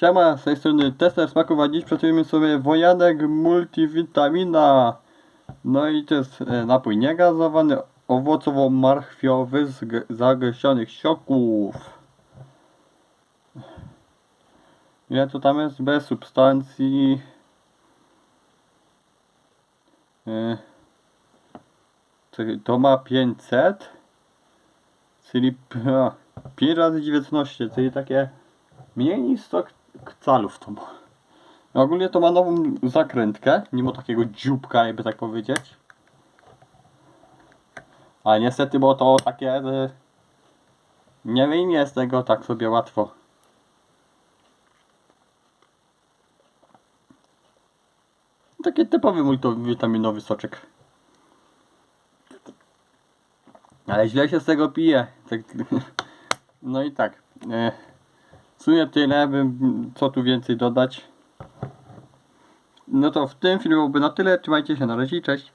Siema, z tej strony Tester Smaków, a dziś pracujemy sobie Wojanek Multivitamina. No i to jest e, napój niegazowany, owocowo-marchwiowy z zagęszczonych soków. Ile to tam jest? Bez substancji. E, to ma 500, czyli 5 razy 19, czyli takie Mniej niż 100 k- calów to ma. Ogólnie to ma nową zakrętkę, mimo takiego dzióbka, jakby tak powiedzieć. A niestety, bo to takie... e, Nie wyjmie z tego tak sobie łatwo. Taki typowy multivitaminowy soczek. Ale źle się z tego pije. Tak, no i tak. W sumie tyle, bym, co tu więcej dodać. No to w tym filmie byłoby na tyle. Trzymajcie się, na razie cześć.